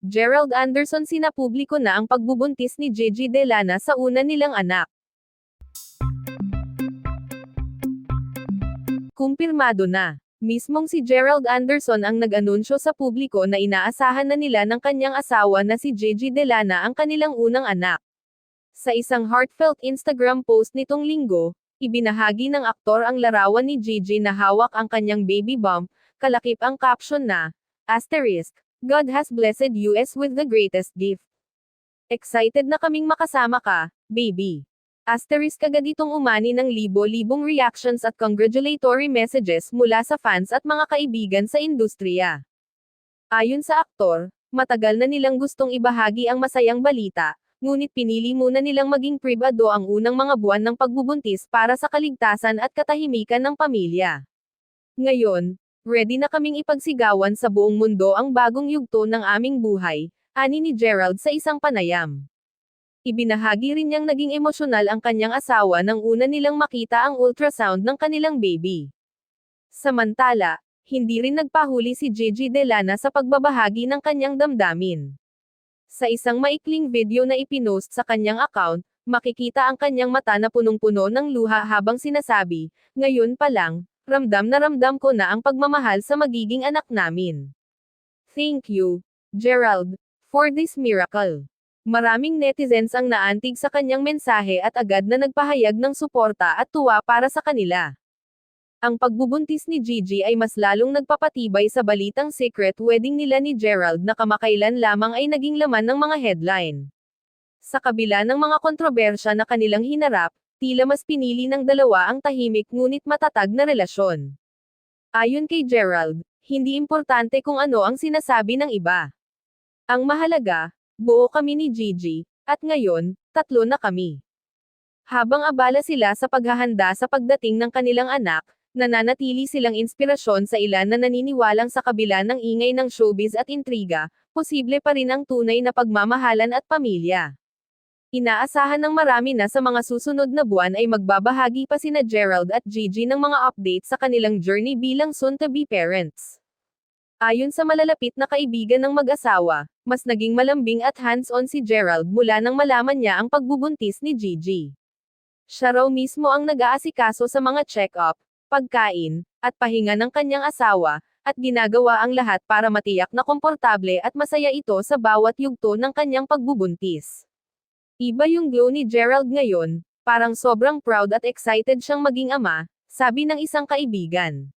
Gerald Anderson sinapubliko na ang pagbubuntis ni Gigi Delana sa una nilang anak. Kumpirmado na. Mismong si Gerald Anderson ang nag-anunsyo sa publiko na inaasahan na nila ng kanyang asawa na si Gigi Delana ang kanilang unang anak. Sa isang heartfelt Instagram post nitong linggo, ibinahagi ng aktor ang larawan ni Gigi na hawak ang kanyang baby bump, kalakip ang caption na, Asterisk, God has blessed us with the greatest gift. Excited na kaming makasama ka, baby. Asterisk agad itong umani ng libo-libong reactions at congratulatory messages mula sa fans at mga kaibigan sa industriya. Ayon sa aktor, matagal na nilang gustong ibahagi ang masayang balita, ngunit pinili muna nilang maging privado ang unang mga buwan ng pagbubuntis para sa kaligtasan at katahimikan ng pamilya. Ngayon, ready na kaming ipagsigawan sa buong mundo ang bagong yugto ng aming buhay, ani ni Gerald sa isang panayam. Ibinahagi rin niyang naging emosyonal ang kanyang asawa nang una nilang makita ang ultrasound ng kanilang baby. Samantala, hindi rin nagpahuli si Gigi Delana sa pagbabahagi ng kanyang damdamin. Sa isang maikling video na ipinost sa kanyang account, makikita ang kanyang mata na punong-puno ng luha habang sinasabi, ngayon pa lang, ramdam na ramdam ko na ang pagmamahal sa magiging anak namin. Thank you, Gerald, for this miracle. Maraming netizens ang naantig sa kanyang mensahe at agad na nagpahayag ng suporta at tuwa para sa kanila. Ang pagbubuntis ni Gigi ay mas lalong nagpapatibay sa balitang secret wedding nila ni Gerald na kamakailan lamang ay naging laman ng mga headline. Sa kabila ng mga kontrobersya na kanilang hinarap, tila mas pinili ng dalawa ang tahimik ngunit matatag na relasyon. Ayon kay Gerald, hindi importante kung ano ang sinasabi ng iba. Ang mahalaga, buo kami ni Gigi, at ngayon, tatlo na kami. Habang abala sila sa paghahanda sa pagdating ng kanilang anak, nananatili silang inspirasyon sa ilan na naniniwalang sa kabila ng ingay ng showbiz at intriga, posible pa rin ang tunay na pagmamahalan at pamilya. Inaasahan ng marami na sa mga susunod na buwan ay magbabahagi pa sina Gerald at Gigi ng mga update sa kanilang journey bilang soon-to-be parents. Ayon sa malalapit na kaibigan ng mag-asawa, mas naging malambing at hands-on si Gerald mula nang malaman niya ang pagbubuntis ni Gigi. Siya raw mismo ang nag-aasikaso sa mga check-up, pagkain, at pahinga ng kanyang asawa, at ginagawa ang lahat para matiyak na komportable at masaya ito sa bawat yugto ng kanyang pagbubuntis. Iba yung glow ni Gerald ngayon, parang sobrang proud at excited siyang maging ama, sabi ng isang kaibigan.